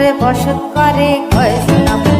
ঘরে বসত করে কয়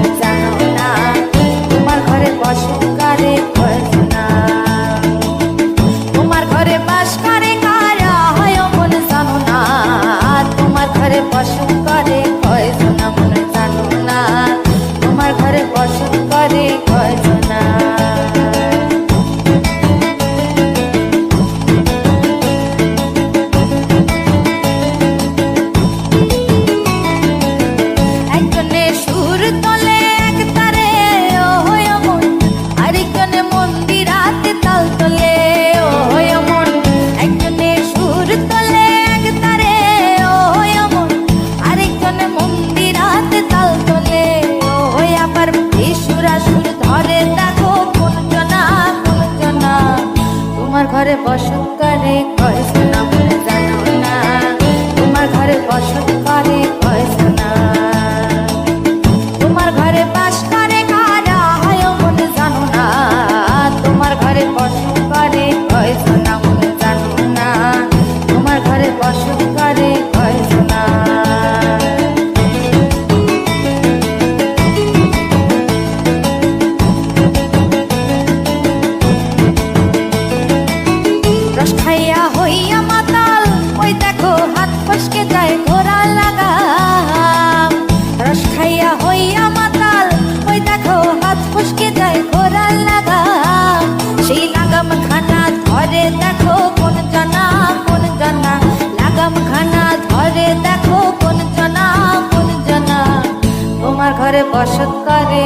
ঘরে বসতকালে কয় হইয়া মাতাল, ওই দেখো হাত ফসকে যায় ঘোরা লাগা রস খাইয়া হইয়া মাতাল, ওই দেখো হাত ফসকে যায় ঘোরা লাগা সেই লাগাম খানা ধরে দেখো কোন জানা কোন জানা। লাগাম খানা ধরে দেখো কোন জানা কোন জানা। তোমার ঘরে বসত করে